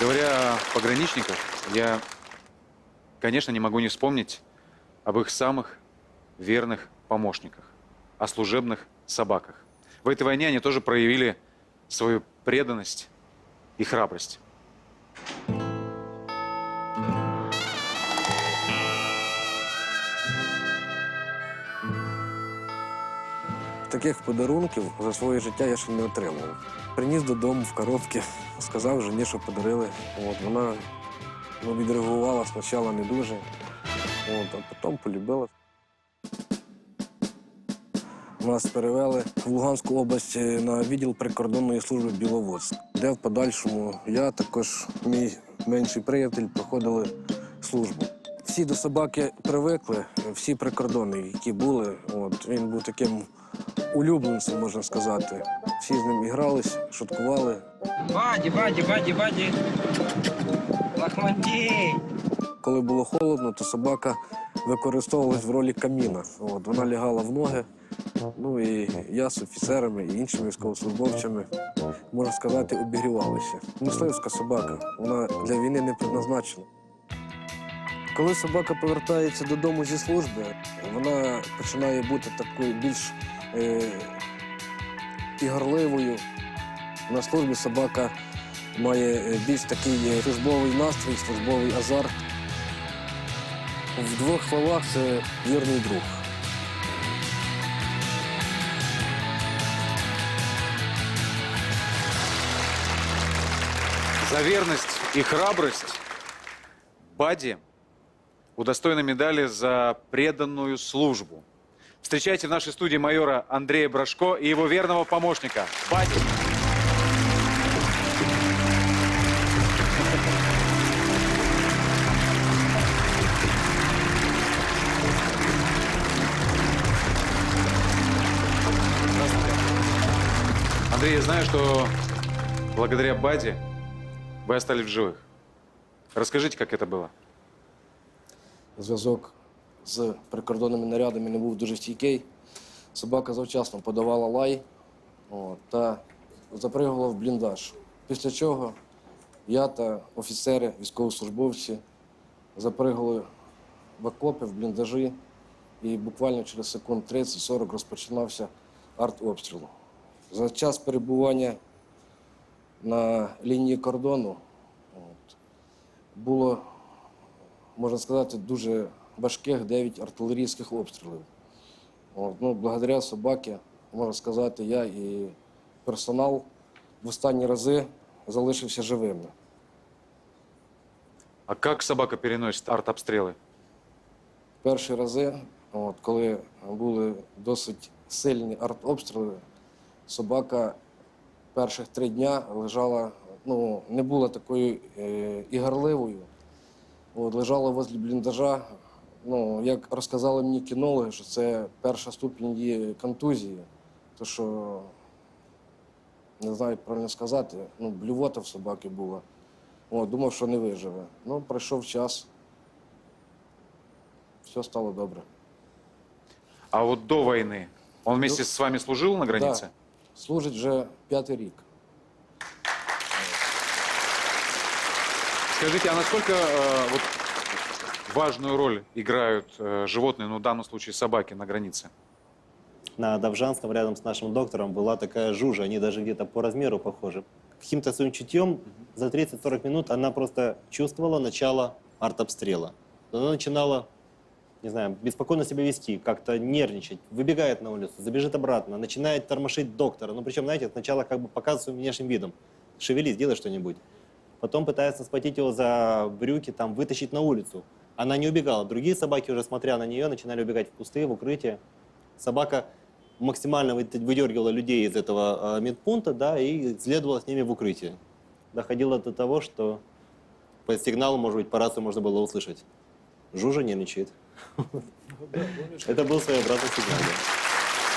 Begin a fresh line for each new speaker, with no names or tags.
Говоря о пограничниках, я, конечно, не могу не вспомнить об их самых верных помощниках, о служебных собаках. В этой войне они тоже проявили свою преданность и храбрость.
Таких подарунків за своє життя я ще не отримав. Приніс додому в коробці, сказав жені, що подарили. От, вона ну, відреагувала спочатку не дуже, от, а потім полюбила. Нас перевели в Луганську область е, на відділ прикордонної служби Біловодськ, де в подальшому я також, мій менший приятель, проходили службу. Всі до собаки привикли, всі прикордонні, які були. От, він був таким улюбленцем, можна сказати. Всі з ним ігрались, шуткували.
Ваді, Ваді, Ваді, Ваді. Лахматій.
Коли було холодно, то собака використовувалась в ролі каміна. От, вона лягала в ноги. Ну і я з офіцерами і іншими військовослужбовцями, можна сказати, обігрівалися. Мисливська собака, вона для війни не предназначена. Коли собака повертається додому зі служби, вона починає бути такою більш е, ігорливою. На службі собака має е, більш такий е, службовий настрій, службовий азарт. В двох словах це вірний друг.
За верность и храбрость Бади удостоена медали за преданную службу. Встречайте в нашей студии майора Андрея Брашко и его верного помощника Бади. Андрей, я знаю, что благодаря Баде вы остались в живых. Расскажите, как это было.
Зв'язок з прикордонними нарядами не був дуже стійкий. Собака завчасно подавала лай от, та запригувала в бліндаж. Після чого я та офіцери, військовослужбовці запригали в окопи, в бліндажі, і буквально через секунд 30-40 розпочинався артобстріл. За час перебування на лінії кордону от, було можна сказати, дуже важких 9 артилерійських обстрілів. От, ну, благодаря собаки, можна сказати, я і персонал в останні рази залишився живими.
А как собака переносит артобстрелы?
Перші рази, от, коли були досить сильні артобстріли, собака перших три дня лежала, ну, не була такою е, ігорливою. От, лежала возле бліндажа. Ну, як розказали мені кінологи, що це перша ступінь її контузії. То що, не знаю, як правильно сказати, ну, блювота в собаки була. От, думав, що не виживе. Ну, пройшов час. Все стало добре.
А вот до он вместе
Ну,
с вами служил на границе?
Да. Служить вже п'ятий рік.
Скажите, а насколько э, вот, важную роль играют э, животные, ну в данном случае собаки на границе?
на Довжанском рядом с нашим доктором была такая жужа, они даже где-то по размеру похожи. Каким-то своим чутьем за 30-40 минут она просто чувствовала начало артобстрела. Она начинала, не знаю, беспокойно себя вести, как-то нервничать, выбегает на улицу, забежит обратно, начинает тормошить доктора. Ну, причем, знаете, сначала как бы показывает своим внешним видом. Шевелись, делай что-нибудь. Потом пытается схватить его за брюки, там, вытащить на улицу. Она не убегала. Другие собаки, уже смотря на нее, начинали убегать в кусты, в укрытие. Собака максимально вы- выдергивала людей из этого э, медпункта, да, и следовала с ними в укрытие. Доходило до того, что по сигналу, может быть, по рации можно было услышать. Жужа нервничает. Это был своеобразный сигнал. да.